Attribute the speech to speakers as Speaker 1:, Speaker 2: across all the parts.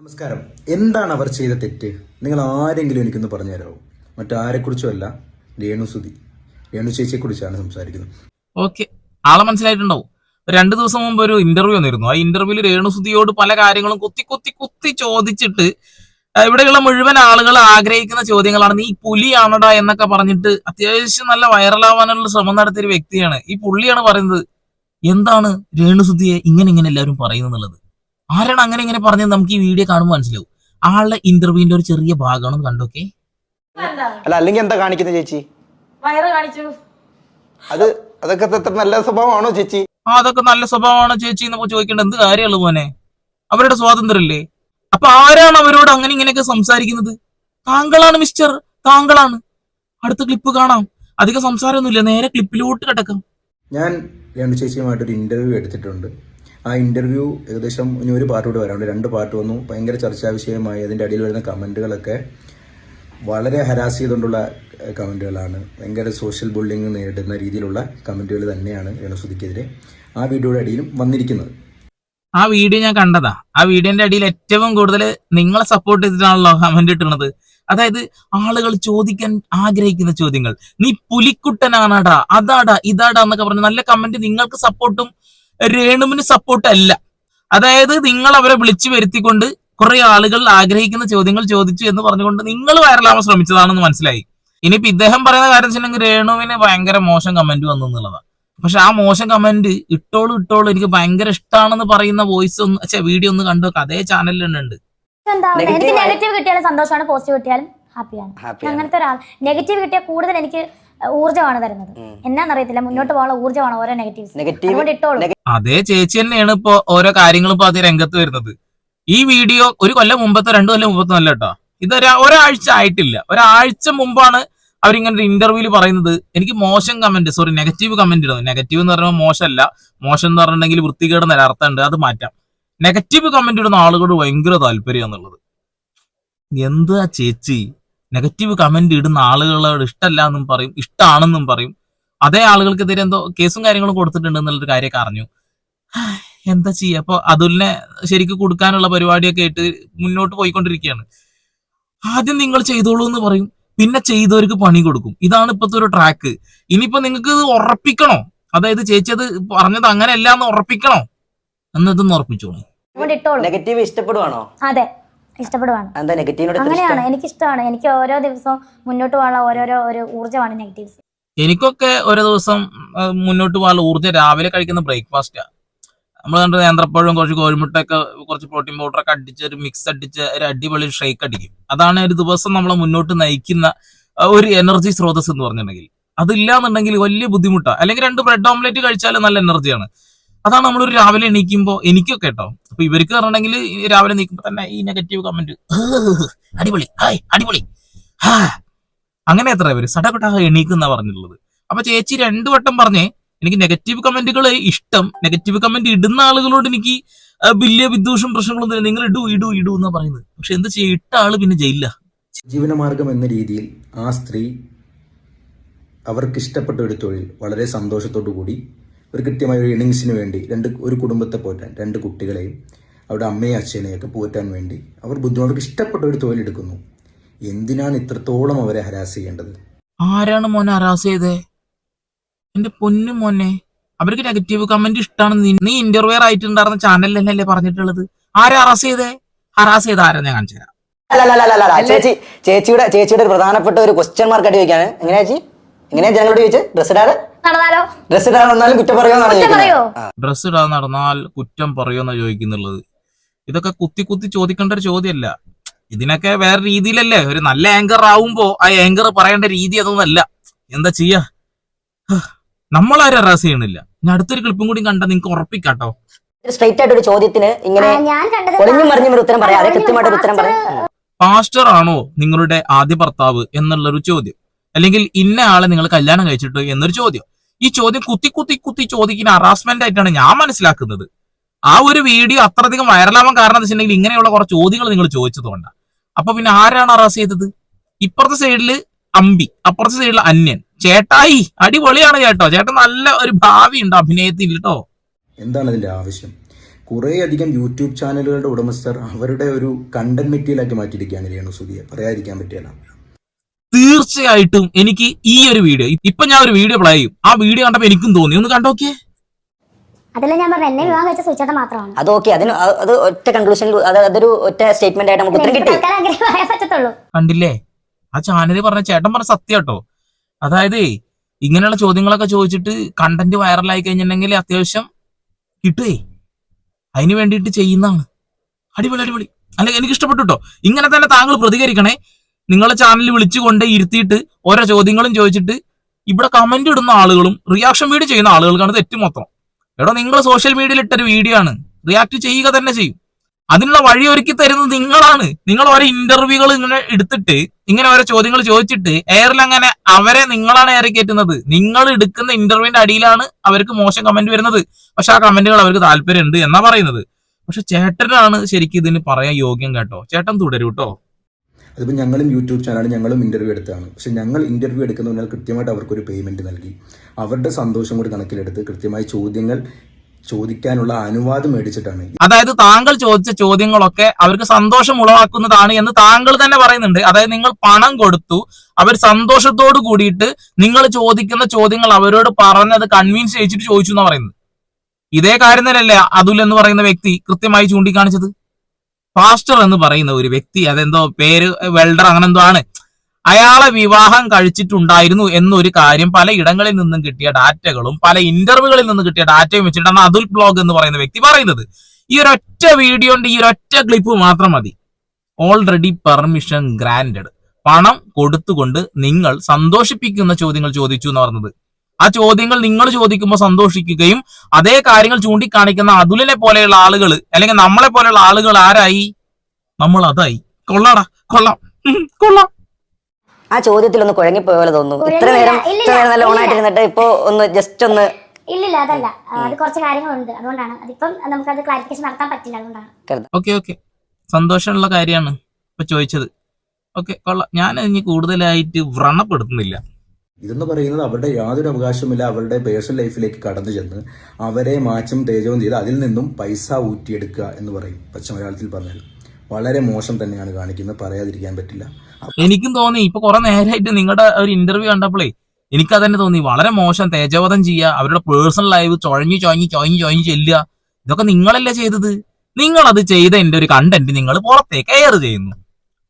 Speaker 1: നമസ്കാരം. എന്താണ് അവർ ചെയ്ത തെറ്റ്? നിങ്ങൾ ആരെങ്കിലും എനിക്കൊന്ന് പറഞ്ഞു തരാമോ മറ്റാരെക്കുറിച്ചുമല്ല രേണുസുതി രേണു ചേച്ചിയെക്കുറിച്ചാണ് സംസാരിക്കുന്നത്.
Speaker 2: ഓക്കെ. ആളെ മനസ്സിലായിട്ടുണ്ടാവും. രണ്ടു ദിവസം മുമ്പ് ഒരു ഇന്റർവ്യൂ വന്നിരുന്നു. ആ ഇന്റർവ്യൂവിൽ രേണുസുതിയോട് പല കാര്യങ്ങളും കുത്തി കുത്തി കുത്തി ചോദിച്ചിട്ട് ഇവിടെയുള്ള മുഴുവൻ ആളുകൾ ആഗ്രഹിക്കുന്ന ചോദ്യങ്ങളാണ് നീ പുലിയാണോടാ? എന്നൊക്കെ പറഞ്ഞിട്ട് അത്യാവശ്യം നല്ല വൈറലാവാനുള്ള ശ്രമം നടത്തിയ ഒരു വ്യക്തിയാണ്. ഈ പുള്ളിയാണ് പറയുന്നത് എന്താണ് രേണുസുതിയെ ഇങ്ങനെ ഇങ്ങനെ എല്ലാവരും പറയുന്നുള്ളത് ആരാണ് അങ്ങനെ ഇങ്ങനെ പറഞ്ഞത് നമുക്ക് ഈ വീഡിയോ കാണുമ്പോൾ മനസ്സിലാവും. ആളുടെ ഇന്റർവ്യൂവിന്റെ ഒരു ചെറിയ ഭാഗമാണ് കണ്ടോക്കെ
Speaker 3: അല്ല അല്ലെങ്കിൽ എന്താ കാണിക്കുന്നത് ചേച്ചി?
Speaker 4: വയറ് കാണിച്ചു.
Speaker 3: അത് അതൊക്കെ നല്ല സ്വഭാവമാണോ ചേച്ചി?
Speaker 2: ആ അതൊക്കെ നല്ല സ്വഭാവമാണോ ചേച്ചി എന്നൊക്കെ ചോദിക്കേണ്ട എന്ത് കാര്യമുള്ളൂ മോനെ? അവരുടെ സ്വാതന്ത്ര്യമല്ലേ അപ്പൊ ആരാണ് അവരോട് അങ്ങനെ ഇങ്ങനെയൊക്കെ സംസാരിക്കുന്നത്? താങ്കളാണ് മിസ്റ്റർ താങ്കളാണ്. അടുത്ത ക്ലിപ്പ് കാണാം. അധികം സംസാരമൊന്നുമില്ല നേരെ ക്ലിപ്പിലോട്ട് കിടക്കാം.
Speaker 1: ഞാൻ രേണു ചേച്ചിയുമായിട്ടൊരു ഇന്റർവ്യൂ എടുത്തിട്ടുണ്ട്. ആ ഇന്റർവ്യൂ ഏകദേശം ഇനി ഒരു പാർട്ട് കൂടെ വരാനുണ്ട്. രണ്ട് പാർട്ട് വന്നു. ഭയങ്കര ചർച്ചാ വിഷയമായി അതിന്റെ അടിയിൽ വരുന്ന കമന്റുകളൊക്കെ വളരെ ഹരാസ് ചെയ്തുകൊണ്ടുള്ള കമന്റുകളാണ് ഭയങ്കര സോഷ്യൽ ബുള്ളിങ് നേരിടുന്ന രീതിയിലുള്ള കമന്റുകൾ തന്നെയാണ് രേണുസുതിക്കെതിരെ ആ വീഡിയോയുടെ അടിയിലും വന്നിരിക്കുന്നത്.
Speaker 2: ആ വീഡിയോ ഞാൻ കണ്ടതാ. ആ വീഡിയോന്റെ അടിയിൽ ഏറ്റവും കൂടുതൽ നിങ്ങളെ സപ്പോർട്ട് ചെയ്തിട്ടാണല്ലോ കമന്റ് ഇട്ടുന്നത് അതായത് ആളുകൾ ചോദിക്കാൻ ആഗ്രഹിക്കുന്ന ചോദ്യങ്ങൾ. നീ പുലിക്കുട്ടനാണാടാ അതാടാ ഇതാടാ എന്നൊക്കെ പറഞ്ഞു നല്ല കമന്റ് നിങ്ങൾക്ക് സപ്പോർട്ടും രേണുവിന് സപ്പോർട്ട് അല്ല. അതായത് നിങ്ങൾ അവരെ വിളിച്ചു വരുത്തിക്കൊണ്ട് കുറെ ആളുകൾ ആഗ്രഹിക്കുന്ന ചോദ്യങ്ങൾ ചോദിച്ചു എന്ന് പറഞ്ഞുകൊണ്ട് നിങ്ങൾ വൈറലാവാൻ ശ്രമിച്ചതാണെന്ന് മനസ്സിലായി. ഇനിയിപ്പോ ഇദ്ദേഹം പറയുന്ന കാര്യം വെച്ചിട്ടുണ്ടെങ്കിൽ രേണുവിന് ഭയങ്കര മോശം കമന്റ് വന്നു എന്നുള്ളതാണ്. പക്ഷെ ആ മോശം കമന്റ് ഇട്ടോളൂ ഇട്ടോളൂ എനിക്ക് ഭയങ്കര ഇഷ്ടമാണെന്ന് പറയുന്ന വോയിസ് ഒന്ന് വീഡിയോ ഒന്ന് കണ്ടു നോക്ക്. അതേ ചാനലിൽ തന്നെ ഉണ്ട്.
Speaker 5: എന്താ എനിക്ക് നെഗറ്റീവ് കിട്ടിയാലും സന്തോഷമാണ് പോസിറ്റീവ് കിട്ടിയാലും ഹാപ്പിയാണ്
Speaker 3: ആണ്.
Speaker 5: അങ്ങനത്തെ ഒരാൾ നെഗറ്റീവ് കിട്ടിയാൽ കൂടുതൽ എനിക്ക് ഊർജമാണ് തരുന്നത്. എന്നാന്നറിയത്തില്ല? മുന്നോട്ട് പോകാനുള്ള ഊർജമാണ് ഓരോ നെഗറ്റീവ്സ്
Speaker 3: നെഗറ്റീവ്
Speaker 5: ഇട്ടോളൂ.
Speaker 2: അതേ ചേച്ചി തന്നെയാണ് ഇപ്പൊ ഓരോ കാര്യങ്ങളും ഇപ്പൊ അത് രംഗത്ത് വരുന്നത്. ഈ വീഡിയോ ഒരു കൊല്ലം മുമ്പത്തെ രണ്ടു കൊല്ലം മുമ്പത്തെ അല്ല കേട്ടോ. ഇത് ഒരാഴ്ച ആയിട്ടില്ല. ഒരാഴ്ച മുമ്പാണ് അവരിങ്ങനെ ഒരു ഇന്റർവ്യൂവിൽ പറയുന്നത്. എനിക്ക് മോശം കമന്റ് സോറി നെഗറ്റീവ് കമന്റ് ഇടുന്നു നെഗറ്റീവ് എന്ന് പറയുമ്പോൾ മോശമല്ല. മോശം എന്ന് പറഞ്ഞിട്ടുണ്ടെങ്കിൽ വൃത്തികേട് എന്നല്ല അർത്ഥമുണ്ട് അത് മാറ്റാം. നെഗറ്റീവ് കമന്റ് ഇടുന്ന ആളുകളോട് ഭയങ്കര താല്പര്യം എന്നുള്ളത് എന്താ ചേച്ചി? നെഗറ്റീവ് കമന്റ് ഇടുന്ന ആളുകളോട് ഇഷ്ടമല്ല എന്നും പറയും ഇഷ്ടമാണെന്നും പറയും. അതേ ആളുകൾക്കെതിരെ എന്തോ കേസും കാര്യങ്ങളും കൊടുത്തിട്ടുണ്ട് എന്നുള്ളൊരു കാര്യമൊക്കെ അറിഞ്ഞു. എന്താ ചെയ്യുക അപ്പൊ അതുലിനെ ശരിക്ക് കൊടുക്കാനുള്ള പരിപാടിയൊക്കെ ആയിട്ട് മുന്നോട്ട് പോയിക്കൊണ്ടിരിക്കുകയാണ്. ആദ്യം നിങ്ങൾ ചെയ്തോളൂ എന്ന് പറയും. പിന്നെ ചെയ്തവർക്ക് പണി കൊടുക്കും. ഇതാണ് ഇപ്പോഴത്തെ ഒരു ട്രാക്ക് ഇനിയിപ്പോ നിങ്ങൾക്ക് ഇത് ഉറപ്പിക്കണോ? അതായത് ചേച്ചി അത് പറഞ്ഞത് അങ്ങനെയല്ല എന്ന് ഉറപ്പിക്കണോ? എന്നതൊന്ന് ഉറപ്പിച്ചോളൂ.
Speaker 3: നെഗറ്റീവ് ഇഷ്ടപ്പെടുവാണോ?
Speaker 5: അതെ. ഇഷ്ടപ്പെടുവാണ്.
Speaker 3: എന്താ നെഗറ്റീവിനോട് ഇത്ര
Speaker 5: അങ്ങനെയാണ്. എനിക്ക് ഇഷ്ടമാണ് എനിക്ക് ഓരോ ദിവസവും മുന്നോട്ട് പോകാനുള്ള ഓരോരോ ഒരു ഊർജമാണ് നെഗറ്റീവ്സ്.
Speaker 2: എനിക്കൊക്കെ ഓരോ ദിവസം ആ, മുന്നോട്ട് പോകാനുള്ള ഊർജം രാവിലെ കഴിക്കുന്ന ബ്രേക്ക്ഫാസ്റ്റാ. നമ്മൾ കണ്ടത് നേന്ത്രപ്പഴവും കുറച്ച് കോഴിമുട്ടയൊക്കെ കുറച്ച് പ്രോട്ടീൻ പൗഡറൊക്കെ അടിച്ച് ഒരു മിക്സ് അടിച്ച് ഒരു അടിപൊളി ഷേക്ക് അടിക്കും. അതാണ് ഒരു ദിവസം നമ്മളെ മുന്നോട്ട് നയിക്കുന്ന ആ, ഒരു എനർജി സ്രോതസ് എന്ന് പറഞ്ഞിട്ടുണ്ടെങ്കിൽ. അതില്ലാന്നുണ്ടെങ്കിൽ വലിയ ബുദ്ധിമുട്ടാണ് അല്ലെങ്കിൽ രണ്ട് ബ്രെഡ് ഓംലെറ്റ് കഴിച്ചാൽ നല്ല എനർജിയാണ് അതാണ് നമ്മൾ ഒരു രാവിലെ എണീക്കുമ്പോൾ എനിക്കൊക്കെ കേട്ടോ അപ്പൊ ഇവർക്ക് പറഞ്ഞിട്ടുണ്ടെങ്കിൽ രാവിലെ നീക്കുമ്പോൾ തന്നെ ഈ നെഗറ്റീവ് കമന്റ് അടിപൊളി ഹായ് അടിപൊളി ഹാ. അങ്ങനെ എത്ര പേര് സടപെട്ട എണീക്കുന്ന പറഞ്ഞിട്ടുള്ളത്. അപ്പൊ ചേച്ചി രണ്ടു വട്ടം പറഞ്ഞേ എനിക്ക് നെഗറ്റീവ് കമന്റുകൾ ഇഷ്ടം. നെഗറ്റീവ് കമന്റ് ഇടുന്ന ആളുകളോട് എനിക്ക് വലിയ വിദ്വേഷം പ്രശ്നങ്ങളൊന്നും ഇല്ല നിങ്ങൾ ഇടൂ ഇടൂ ഇടൂ എന്നാ പറയുന്നത്. പക്ഷെ എന്ത് ചെയ്യും? ഇട്ട ആൾ പിന്നെ ജയിലില്ല
Speaker 1: ജീവനമാർഗം എന്ന രീതിയിൽ ആ സ്ത്രീ അവർക്ക് ഇഷ്ടപ്പെട്ട ഒരു തൊഴിൽ വളരെ സന്തോഷത്തോടു കൂടി ഒരു കൃത്യമായ ഒരു ഇന്നിങ്സിന് വേണ്ടി രണ്ട് ഒരു കുടുംബത്തെ പോറ്റാൻ രണ്ട് കുട്ടികളെയും അവരുടെ അമ്മയും അച്ഛനെയും ഒക്കെ പോറ്റാൻ വേണ്ടി അവർ ബുദ്ധിമുട്ടൊക്കെ ഇഷ്ടപ്പെട്ട ഒരു തൊഴിലെടുക്കുന്നു എന്തിനാണ് ഇത്രത്തോളം അവരെ ഹരാസ് ചെയ്യേണ്ടത്?
Speaker 2: ആരാണ് മോനെ ഹരാസ് ചെയ്തേ? എന്റെ പൊന്നു മോനെ. അവർക്ക് നെഗറ്റീവ് കമന്റ് ഇഷ്ടമാണ് നീ ഇന്റർവ്യൂർ ആയിട്ടുണ്ടായിരുന്ന ചാനലിൽ തന്നെയല്ലേ പറഞ്ഞിട്ടുള്ളത്. ആരാ ഹറാസ് ചെയ്തേ? ഹറാസ് ചെയ്ത ആരാ? ഞാൻ കാണിച്ചു തരാം.
Speaker 3: ചേച്ചി ചേച്ചിയുടെ ചേച്ചിയുടെ ഒരു പ്രധാനപ്പെട്ട ഒരു ക്വസ്റ്റ്യൻ മാർക്ക് ആയിട്ട് ചോദിക്കാണ് എങ്ങനെയാ ചേച്ചി? എങ്ങനെയാ ജനങ്ങളോട് ചോദിച്ചത് ഡ്രസ് ഇടാതെ?
Speaker 5: നടന്നാലോ?
Speaker 3: ഡ്രസ് ഇടാതെ വന്നാലും കുറ്റം പറയുമെന്നാണ്
Speaker 5: കുറ്റം പറയോ?
Speaker 3: ചോദിക്കുന്നത്.
Speaker 2: ഡ്രസ് ഇടാതെ നടന്നാൽ കുറ്റം പറയുമെന്നാ ചോദിക്കുന്നുള്ളത്. ഇതൊക്കെ കുത്തി കുത്തി ചോദിക്കേണ്ട ഒരു ചോദ്യമല്ല. ഇതിനൊക്കെ വേറെ രീതിയിലല്ലേ? ഒരു നല്ല ആങ്കർ ആവുമ്പോ ആ ആങ്കർ പറയേണ്ട രീതി അതൊന്നല്ല എന്താ ചെയ്യാ? നമ്മളാരും അറാസ് ചെയ്യണില്ല. ഞാൻ അടുത്തൊരു ക്ലിപ്പും കൂടി കണ്ടാ നിങ്ങക്ക് ഉറപ്പിക്കാട്ടോ.
Speaker 3: സ്ട്രൈറ്റ് ആയിട്ട് ഒരു ചോദ്യത്തിന് ഇങ്ങനെ
Speaker 5: ഞാൻ കണ്ടത്
Speaker 3: ഒളിഞ്ഞും മറിഞ്ഞും ഒരു ഉത്തരം കൃത്യമായിട്ട് ഒരു ഉത്തരം പറയാം.
Speaker 2: പാസ്റ്റർ ആണോ നിങ്ങളുടെ ആദ്യ ഭർത്താവ് എന്നുള്ളൊരു ചോദ്യം? അല്ലെങ്കിൽ ഇന്ന ആളെ നിങ്ങൾ കല്യാണം കഴിച്ചിട്ടോ എന്നൊരു ചോദ്യം. ഈ ചോദ്യം കുത്തി കുത്തി കുത്തി ചോദിക്കുന്ന ഹറാസ്മെന്റ് ആയിട്ടാണ് ഞാൻ മനസ്സിലാക്കുന്നത്. ആ ഒരു വീഡിയോ അത്രയധികം വൈറലാവാൻ കാരണം എന്ന് വെച്ചിട്ടുണ്ടെങ്കിൽ ഇങ്ങനെയുള്ള കുറച്ച് ചോദ്യങ്ങൾ നിങ്ങൾ ചോദിച്ചതുകൊണ്ടാണ് അപ്പൊ പിന്നെ ആരാണ് അറാസ് ചെയ്തത്? ഇപ്പുറത്തെ സൈഡിൽ അമ്പി അപ്പുറത്തെ സൈഡിൽ അന്യൻ. ചേട്ടായി അടിപൊളിയാണ് ചേട്ടോ. ചേട്ടൻ നല്ല ഒരു ഭാവി ഉണ്ട് അഭിനയത്തിൽ കേട്ടോ
Speaker 1: എന്താണ് അതിന്റെ ആവശ്യം? കുറേയധികം യൂട്യൂബ് ചാനലുകളുടെ ഉടമസ്ഥർ അവരുടെ ഒരു കണ്ടന്റ് മെറ്റീരിയലാക്കി മാറ്റിയിരിക്കുകയാണ് രേണുസുതിയെ പറയാതിരിക്കാൻ പറ്റിയല്ല.
Speaker 2: തീർച്ചയായിട്ടും എനിക്ക് ഈ ഒരു വീഡിയോ ഇപ്പൊ ഞാൻ ഒരു വീഡിയോ പ്ലേ ചെയ്യും. ആ വീഡിയോ കണ്ടപ്പോ എനിക്കും തോന്നി. ഒന്ന് കണ്ടോക്കിയേ?
Speaker 5: അതല്ല ഞാൻ പറഞ്ഞു എന്നെ വിവാഹം കഴിച്ച മാത്രമാണ്.
Speaker 3: അത് ഓക്കെ അതിന് അത് ഒറ്റ കൺക്ലൂഷനിൽ അതൊരു ഒറ്റ സ്റ്റേറ്റ്മെന്റ് ആയിട്ട് നമുക്ക് ഉത്തരം കിട്ടി.
Speaker 2: കണ്ടില്ലേ? ആ ചാനലിൽ പറഞ്ഞ ചേട്ടൻ പറഞ്ഞ സത്യം കേട്ടോ. അതായത് ഇങ്ങനെയുള്ള ചോദ്യങ്ങളൊക്കെ ചോദിച്ചിട്ട് കണ്ടന്റ് വൈറലായി കഴിഞ്ഞിട്ടുണ്ടെങ്കിൽ അത്യാവശ്യം കിട്ടുവേ. അതിന് വേണ്ടിയിട്ട് ചെയ്യുന്നതാണ്. അടിപൊളി അടിപൊളി. അല്ല എനിക്ക് ഇഷ്ടപ്പെട്ടു കേട്ടോ. ഇങ്ങനെ തന്നെ താങ്കൾ പ്രതികരിക്കണേ. നിങ്ങളെ ചാനലിൽ വിളിച്ചുകൊണ്ട് ഇരുത്തിയിട്ട് ഓരോ ചോദ്യങ്ങളും ചോദിച്ചിട്ട് ഇവിടെ കമന്റ് ഇടുന്ന ആളുകളും റിയാക്ഷൻ വീഡിയോ ചെയ്യുന്ന ആളുകൾക്കാണ് തെറ്റ് മൊത്തം എടോ നിങ്ങൾ സോഷ്യൽ മീഡിയയിൽ ഇട്ടൊരു വീഡിയോ ആണ്. റിയാക്ട് ചെയ്യുക തന്നെ ചെയ്യും. അതിനുള്ള വഴി ഒരുക്കി തരുന്നത് നിങ്ങളാണ്. നിങ്ങൾ ഓരോ ഇന്റർവ്യൂകൾ ഇങ്ങനെ എടുത്തിട്ട് ഇങ്ങനെ ഓരോ ചോദ്യങ്ങൾ ചോദിച്ചിട്ട് എയറിൽ അങ്ങനെ അവരെ നിങ്ങളാണ് എയറി കയറ്റുന്നത്. നിങ്ങൾ എടുക്കുന്ന ഇന്റർവ്യൂവിന്റെ അടിയിലാണ് അവർക്ക് മോശം കമന്റ് വരുന്നത്. പക്ഷെ ആ കമന്റുകൾ അവർക്ക് താല്പര്യമുണ്ട് എന്നാ പറയുന്നത്. പക്ഷെ ചേട്ടനാണ് ശരിക്കും ഇതിന് പറയാൻ യോഗ്യം കേട്ടോ. ചേട്ടൻ തുടരൂ കേട്ടോ
Speaker 1: അതിപ്പോൾ ഞങ്ങളും യൂട്യൂബ് ചാനലാണ് ഞങ്ങളും ഇന്റർവ്യൂ എടുത്തതാണ്. പക്ഷേ ഞങ്ങൾ ഇന്റർവ്യൂ എടുക്കുന്നതിനാൽ കൃത്യമായിട്ട് അവർക്കൊരു പേയ്മെന്റ് നൽകി. അവരുടെ സന്തോഷം കൂടി കണക്കിലെടുത്ത് കൃത്യമായ ചോദ്യങ്ങൾ ചോദിക്കാനുള്ള അനുവാദം മേടിച്ചിട്ടാണ്.
Speaker 2: അതായത് താങ്കൾ ചോദിച്ച ചോദ്യങ്ങളൊക്കെ അവർക്ക് സന്തോഷം ഉളവാക്കുന്നതാണ് എന്ന് താങ്കൾ തന്നെ പറയുന്നുണ്ട്. അതായത് നിങ്ങൾ പണം കൊടുത്തു അവർ സന്തോഷത്തോട് കൂടിയിട്ട് നിങ്ങൾ ചോദിക്കുന്ന ചോദ്യങ്ങൾ അവരോട് പറഞ്ഞത് കൺവിൻസ് ചെയ്യിച്ചിട്ട് ചോദിച്ചു എന്ന് പറയുന്നത്. ഇതേ കാര്യം തന്നെയല്ലേ അതുൽ എന്ന് പറയുന്ന വ്യക്തി കൃത്യമായി ചൂണ്ടിക്കാണിച്ചത്? പാസ്റ്റർ എന്ന് പറയുന്ന ഒരു വ്യക്തി അതെന്തോ പേര് വെൽഡർ അങ്ങനെ എന്തോ ആണ്. അയാളെ വിവാഹം കഴിച്ചിട്ടുണ്ടായിരുന്നു എന്നൊരു കാര്യം പല ഇടങ്ങളിൽ നിന്നും കിട്ടിയ ഡാറ്റകളും പല ഇന്റർവ്യൂകളിൽ നിന്നും കിട്ടിയ ഡാറ്റയും വെച്ചിട്ടാണ് അതുൽ ബ്ലോഗ് എന്ന് പറയുന്ന വ്യക്തി പറയുന്നത്. ഈ ഒരൊറ്റ വീഡിയോന്റെ ഈ ഒരൊറ്റ ക്ലിപ്പ് മാത്രം മതി. ഓൾറെഡി പെർമിഷൻ ഗ്രാൻഡഡ് പണം കൊടുത്തുകൊണ്ട് നിങ്ങൾ സന്തോഷിപ്പിക്കുന്ന ചോദ്യങ്ങൾ ചോദിച്ചു എന്ന് പറഞ്ഞത്. ആ ചോദ്യങ്ങൾ നിങ്ങൾ ചോദിക്കുമ്പോൾ സന്തോഷിക്കുകയും അതേ കാര്യങ്ങൾ ചൂണ്ടിക്കാണിക്കുന്ന അതുലിനെ പോലെയുള്ള ആളുകൾ അല്ലെങ്കിൽ നമ്മളെ പോലെയുള്ള ആളുകൾ ആരായി? നമ്മൾ അതായി. കൊള്ളാടാ കൊള്ളാം. കൊള്ളാം.
Speaker 3: ആ ചോദ്യത്തിൽ ഒന്ന് കുഴങ്ങിപ്പോയ പോലെ തോന്നുന്നു ഇത്ര നേരം ഇത്ര നേരം നല്ല
Speaker 5: ഓണായിട്ട്
Speaker 3: ഇരുന്നിട്ട് ഇപ്പൊ ഒന്ന് ജസ്റ്റ് ഒന്ന്
Speaker 5: ഇല്ലില്ല അതല്ല. അത് കുറച്ച് കാര്യങ്ങളുണ്ട്. അതുകൊണ്ടാണ്. അതിപ്പം നമുക്കത് ക്ലാരിഫിക്കേഷൻ നടത്താൻ പറ്റില്ല അതുകൊണ്ടാണ്.
Speaker 2: Okay okay. സന്തോഷമുള്ള കാര്യമാണ് ഇപ്പൊ ചോദിച്ചത്. ഓക്കെ കൊള്ളാം. ഞാൻ ഇനി കൂടുതലായിട്ട് വ്രണപ്പെടുത്തുന്നില്ല.
Speaker 1: ഇതെന്ന് പറയുന്നത് അവരുടെ യാതൊരു അവകാശമില്ല അവരുടെ പേഴ്സണൽ ലൈഫിലേക്ക് കടന്നു ചെന്ന് അവരെ മാച്ചും തേജവും ചെയ്ത് അതിൽ നിന്നും പൈസ ഊറ്റിയെടുക്കുക എന്ന് പറയും പച്ച മലയാളത്തിൽ പറഞ്ഞാൽ. വളരെ മോശം തന്നെയാണ് കാണിക്കുന്നത് പറയാതിരിക്കാൻ പറ്റില്ല.
Speaker 2: എനിക്കും തോന്നി ഇപ്പൊ കുറെ നേരമായിട്ട് നിങ്ങളുടെ ഒരു ഇന്റർവ്യൂ കണ്ടപ്പോഴേ എനിക്ക് അതന്നെ തോന്നി വളരെ മോശം തേജവധം ചെയ്യുക അവരുടെ പേഴ്സണൽ ലൈഫ് ചൊഴഞ്ഞു ചൊഴഞ്ഞു ചൊഴഞ്ഞു ചൊഴഞ്ഞു ചെല്ലുക ഇതൊക്കെ നിങ്ങളല്ലേ ചെയ്തത്? നിങ്ങൾ അത് ചെയ്ത എന്റെ ഒരു കണ്ടന്റ് നിങ്ങൾ പുറത്തേക്ക് എയർ ചെയ്യുന്നു.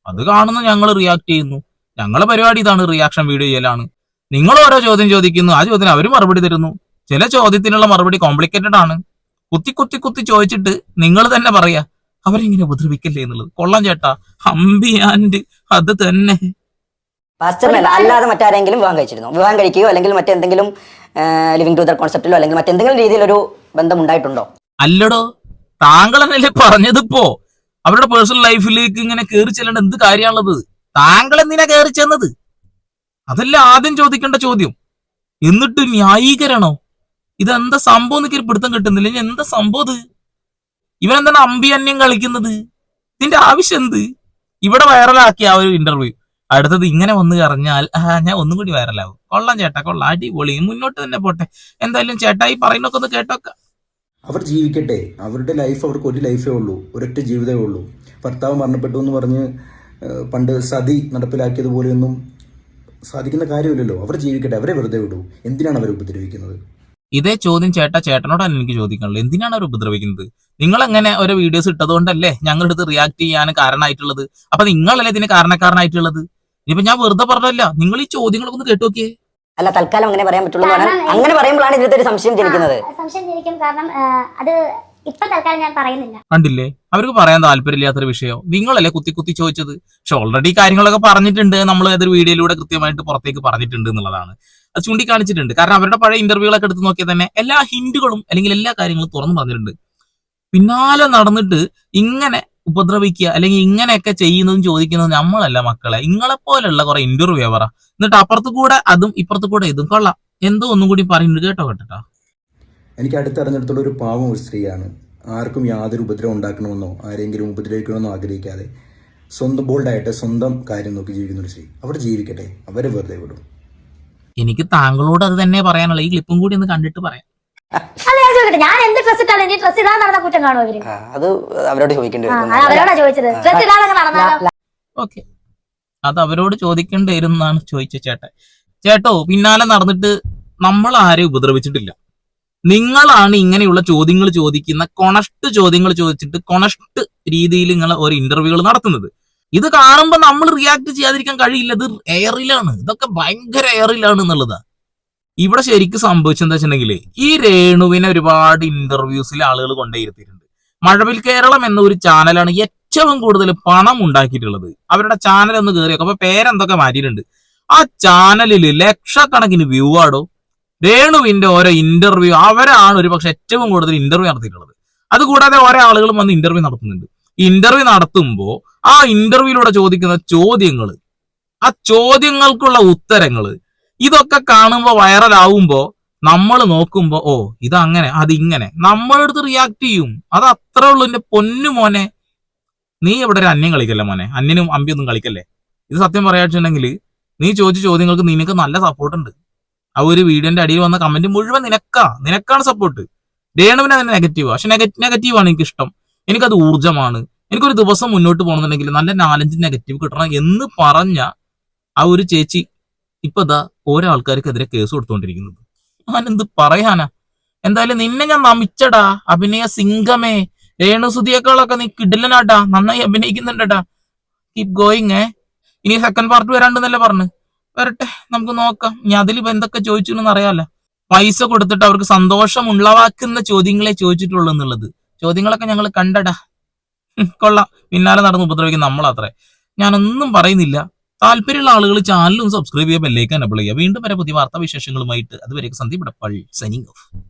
Speaker 2: അത് കാണുന്ന ഞങ്ങൾ റിയാക്ട് ചെയ്യുന്നു. ഞങ്ങളെ പരിപാടി ഇതാണ് റിയാക്ഷൻ വീഡിയോ ചെയ്യലാണ്. നിങ്ങൾ ഓരോ ചോദ്യം ചോദിക്കുന്നു ആ ചോദ്യത്തിന് അവർ മറുപടി തരുന്നു. ചില ചോദ്യത്തിനുള്ള മറുപടി കോംപ്ലിക്കേറ്റഡ് ആണ്. കുത്തി കുത്തി കുത്തി ചോദിച്ചിട്ട് നിങ്ങൾ തന്നെ പറയാ അവരെങ്ങനെ ഉപദ്രവിക്കല്ലേ എന്നുള്ളത്? കൊള്ളാം ചേട്ടാ. ഹംബിയാൻഡ് അത് തന്നെ.
Speaker 3: അല്ലാതെ മറ്റാരെങ്കിലും വിവാഹം കഴിച്ചിരുന്നു? വിവാഹം കഴിക്കുകയോ അല്ലെങ്കിൽ മറ്റെന്തെങ്കിലും ലിവിംഗ് ടുദർ കോൺസെപ്റ്റിലോ അല്ലെങ്കിൽ മറ്റെന്തെങ്കിലും രീതിയിൽ ഒരു ബന്ധം ഉണ്ടായിട്ടുണ്ടോ
Speaker 2: അല്ലടോ താങ്കൾ എന്നല്ലേ പറഞ്ഞതിപ്പോ? അവരുടെ പേഴ്സണൽ ലൈഫിലേക്ക് ഇങ്ങനെ കയറി ചെല്ലേണ്ട എന്ത് കാര്യമാണുള്ളത് താങ്കൾ എന്തിനാ കയറി ചെന്നത്? അതല്ല ആദ്യം ചോദിക്കേണ്ട ചോദ്യം. എന്നിട്ട് ന്യായീകരണോ? ഇതെന്താ സംഭവം എന്നൊക്കെ ഒരു പിടുത്തം കിട്ടുന്നില്ല. ഇനി എന്താ സംഭവം ഇത്? ഇവനെന്താണ് അമ്പി അന്യം കളിക്കുന്നത്? ഇതിന്റെ ആവശ്യം എന്ത്? ഇവിടെ വൈറലാക്കിയ ആ ഒരു ഇന്റർവ്യൂ അടുത്തത് ഇങ്ങനെ വന്നു കറഞ്ഞാൽ ഞാൻ ഒന്നും കൂടി വൈറലാകും കൊള്ളാം ചേട്ടാ കൊള്ളാം. അടിപൊളി. മുന്നോട്ട് തന്നെ പോട്ടെ. എന്തായാലും ചേട്ടാ ഈ പറയുന്നൊക്കെ ഒന്ന്
Speaker 1: അവർ ജീവിക്കട്ടെ. അവരുടെ ലൈഫ് അവർക്ക് ഒരു ലൈഫേ ഉള്ളൂ. ഒരൊറ്റ ജീവിതമേ ഉള്ളൂ. ഭർത്താവ് മരണപ്പെട്ടു എന്ന് പറഞ്ഞ് പണ്ട് സതി നടപ്പിലാക്കിയതുപോലെയൊന്നും സാധിക്കുന്ന കാര്യമില്ലല്ലോ. അവർ ജീവിക്കട്ടെ അവരെ വെറുതെ വിടൂ. എന്തിനാണ് അവർ ഉപദ്രവിക്കുന്നത്?
Speaker 2: ഇതേ ചോദ്യം ചേട്ടാ ചേട്ടനോടാണ് എനിക്ക് ചോദിക്കാനുള്ളത്. എന്തിനാണ് അവർ ഉപദ്രവിക്കുന്നത്? നിങ്ങൾ എങ്ങനെ ഓരോ വീഡിയോസ് ഇട്ടതുകൊണ്ടല്ലേ ഞങ്ങളുടെ അടുത്ത് റിയാക്ട് ചെയ്യാൻ കാരണമായിട്ടുള്ളത്? അപ്പൊ നിങ്ങളല്ലേ ഇതിന് കാരണക്കാരനായിട്ടുള്ളത്? ഇനിയിപ്പോ ഞാൻ വെറുതെ പറഞ്ഞല്ല നിങ്ങൾ ഈ ചോദ്യങ്ങളൊക്കെ ഒന്ന് കേട്ടു നോക്കിയേ
Speaker 3: അല്ല തൽക്കാലം അങ്ങനെ പറയാൻ പറ്റുള്ളൂ അങ്ങനെ പറയുമ്പോഴാണ് ഇതിനകത്ത് ഒരു സംശയം ജനിക്കുന്നത്.
Speaker 5: സംശയം ജനിക്കും. കാരണം അത് ഇപ്പം തൽക്കാലം ഞാൻ പറയുന്നില്ല.
Speaker 2: കണ്ടില്ലേ? അവർക്ക് പറയാൻ താല്പര്യമില്ലാത്തൊരു വിഷയം. നിങ്ങളല്ലേ കുത്തി കുത്തി ചോദിച്ചത്? പക്ഷെ ഓൾറെഡി കാര്യങ്ങളൊക്കെ പറഞ്ഞിട്ടുണ്ട്. നമ്മൾ ഏതൊരു വീഡിയോയിലൂടെ കൃത്യമായിട്ട് പുറത്തേക്ക് പറഞ്ഞിട്ടുണ്ട് എന്നുള്ളതാണ്. അത് ചൂണ്ടിക്കാണിച്ചിട്ടുണ്ട്. കാരണം അവരുടെ പഴയ ഇന്റർവ്യൂകളൊക്കെ എടുത്ത് നോക്കിയാൽ തന്നെ എല്ലാ ഹിന്റുകളും അല്ലെങ്കിൽ എല്ലാ കാര്യങ്ങളും തുറന്നു പറഞ്ഞിട്ടുണ്ട്. പിന്നാലെ നടന്നിട്ട് ഇങ്ങനെ ഉപദ്രവിക്കുക അല്ലെങ്കിൽ ഇങ്ങനെയൊക്കെ ചെയ്യുന്നതും ചോദിക്കുന്നതും നമ്മളല്ല മക്കളെ. ഇങ്ങളെ പോലെയുള്ള കുറെ ഇന്റർവ്യൂ പറ എന്നിട്ട് അപ്പുറത്ത് കൂടെ അതും ഇപ്പുറത്ത് കൂടെ ഇതും. കൊള്ളാം. എന്തോ ഒന്നും കൂടി പറയുന്നുണ്ട്. കേട്ടോ കേട്ടോ.
Speaker 1: എനിക്ക് അടുത്തറിഞ്ഞിടത്തോളം ഒരു പാവം ഒരു സ്ത്രീയാണ്. ആർക്കും യാതൊരു ഉപദ്രവം ഉണ്ടാക്കണമെന്നോ ആരെങ്കിലും ഉപദ്രവിക്കണമെന്നോ ആഗ്രഹിക്കാതെ സ്വന്തം ബോൾഡായിട്ട് സ്വന്തം കാര്യം നോക്കി ജീവിക്കുന്ന ഒരു സ്ത്രീ. അവർ ജീവിക്കട്ടെ. അവരെ വെറുതെ വിടും.
Speaker 2: എനിക്ക് താങ്കളോട് അത് തന്നെ പറയാനുള്ള ഈ ക്ലിപ്പും കൂടി ഒന്ന് കണ്ടിട്ട് പറയാം.
Speaker 5: അല്ല ഞാൻ ഞാൻ എന്ത് ഡ്രസ് ഇട്ടാലും ഇനി ഡ്രസ് ഇടാൻ നടന്ന കുറ്റം കാണുമോ അവർ
Speaker 3: ആ, അത് അവരോട് ചോദിക്കേണ്ടി വരും.
Speaker 5: അവരോടാ ചോദിച്ചത്. ഡ്രസ് ഇടാതെ അങ്ങ് നടന്നാലോ?
Speaker 2: ഓക്കെ. അത് അവരോട് ചോദിക്കേണ്ടി വരും എന്നാണ് ചോദിച്ച ചേട്ടൻ ചേട്ടോ പിന്നാലെ നടന്നിട്ട് നമ്മൾ ആരെയും ഉപദ്രവിച്ചിട്ടില്ല. നിങ്ങളാണ് ഇങ്ങനെയുള്ള ചോദ്യങ്ങൾ ചോദിക്കുന്ന കൊണഷ്ട് ചോദ്യങ്ങൾ ചോദിച്ചിട്ട് കൊണഷ്ട് രീതിയിൽ നിങ്ങൾ ഒരു ഇന്റർവ്യൂകൾ നടത്തുന്നത്. ഇത് കാണുമ്പോൾ നമ്മൾ റിയാക്ട് ചെയ്യാതിരിക്കാൻ കഴിയില്ല. ഇത് എയറിലാണ് ഇതൊക്കെ ഭയങ്കര എയറിലാണ് എന്നുള്ളതാ. ഇവിടെ ശരിക്കും സംഭവിച്ചെന്താ വെച്ചിട്ടുണ്ടെങ്കിൽ ഈ രേണുവിനെ ഒരുപാട് ഇന്റർവ്യൂസിൽ ആളുകൾ കൊണ്ടേയിരുത്തിയിട്ടുണ്ട്. മഴവിൽ കേരളം എന്ന ഒരു ചാനലാണ് ഏറ്റവും കൂടുതൽ പണം ഉണ്ടാക്കിയിട്ടുള്ളത്. അവരുടെ ചാനൽ ഒന്ന് കയറിയൊക്കെ അപ്പൊ പേരെന്തൊക്കെ മാറ്റിയിട്ടുണ്ട്? ആ ചാനലിൽ ലക്ഷക്കണക്കിന് വ്യൂ ആടോ രേണുവിന്റെ ഓരോ ഇന്റർവ്യൂ അവരാണ് ഒരു പക്ഷെ ഏറ്റവും കൂടുതൽ ഇന്റർവ്യൂ നടത്തിയിട്ടുള്ളത്. അതുകൂടാതെ ഓരോ ആളുകളും വന്ന് ഇന്റർവ്യൂ നടത്തുന്നുണ്ട്. ഇന്റർവ്യൂ നടത്തുമ്പോൾ ആ ഇന്റർവ്യൂയിലൂടെ ചോദിക്കുന്ന ചോദ്യങ്ങൾ ആ ചോദ്യങ്ങൾക്കുള്ള ഉത്തരങ്ങൾ ഇതൊക്കെ കാണുമ്പോൾ വൈറലാവുമ്പോൾ നമ്മൾ നോക്കുമ്പോൾ ഓ ഇതങ്ങനെ അതിങ്ങനെ. നമ്മളെടുത്ത് റിയാക്ട് ചെയ്യും. അത് അത്രേ ഉള്ളൂ എന്റെ പൊന്നു മോനെ. നീ ഇവിടെ ഒരു അന്യം കളിക്കല്ലേ മോനെ? അന്യനും അമ്പിയൊന്നും കളിക്കല്ലേ? ഇത് സത്യം പറയാച്ചിട്ടുണ്ടെങ്കിൽ നീ ചോദിച്ച ചോദ്യങ്ങൾക്ക് നിനക്ക് നല്ല സപ്പോർട്ട് ഉണ്ട്. ആ ഒരു വീഡിയോന്റെ അടിയിൽ വന്ന കമന്റ് മുഴുവൻ നിനക്കാ. നിനക്കാണ് സപ്പോർട്ട് രേണുവിന് അതിന് നെഗറ്റീവ് പക്ഷെ നെഗറ്റീവ് ആണ് എനിക്ക് ഇഷ്ടം എനിക്കത് ഊർജമാണ്. എനിക്കൊരു ദിവസം മുന്നോട്ട് പോകണമെന്നുണ്ടെങ്കിൽ നല്ല നാലഞ്ച് നെഗറ്റീവ് കിട്ടണം എന്ന് പറഞ്ഞ ആ ഒരു ചേച്ചി ഇപ്പൊ ദാ ഓരോ ആൾക്കാർക്കെതിരെ കേസ് കൊടുത്തുകൊണ്ടിരിക്കുന്നത് ഞാനെന്ത് പറയാനാ എന്തായാലും നിന്നെ ഞാൻ നമിച്ചടാ. അഭിനയ സിംഗമേ. രേണുസുതിയേക്കാളൊക്കെ നീ കിടിലനാട്ടാ നന്നായി അഭിനയിക്കുന്നുണ്ടടാ. കീപ് ഗോയിങ് ഇനി സെക്കൻഡ് പാർട്ട് വരാണ്ടെന്നല്ലേ പറഞ്ഞു. വരട്ടെ. നമുക്ക് നോക്കാം. ഇനി അതിൽ ഇപ്പൊ എന്തൊക്കെ ചോദിച്ചു എന്ന് അറിയാലോ പൈസ കൊടുത്തിട്ട് അവർക്ക് സന്തോഷം ഉള്ളവാക്കുന്ന ചോദ്യങ്ങളെ ചോദിച്ചിട്ടുള്ളൂ എന്നുള്ളത്. ചോദ്യങ്ങളൊക്കെ ഞങ്ങൾ കണ്ടടാ. കൊള്ളാം. പിന്നാലെ നടന്ന് ഉപദ്രവിക്കുന്ന നമ്മളത്രേ. ഞാനൊന്നും പറയുന്നില്ല. താല്പര്യമുള്ള ആളുകൾ ചാനലും സബ്സ്ക്രൈബ് ചെയ്യുക ബെല്ലേക്ക് എനബിൾ ചെയ്യുക. വീണ്ടും വരെ പുതിയ വാർത്താ വിശേഷങ്ങളുമായിട്ട് അതുവരെ സന്ദീപ് ഇടപ്പള്ളി സൈനിങ് ഓഫ്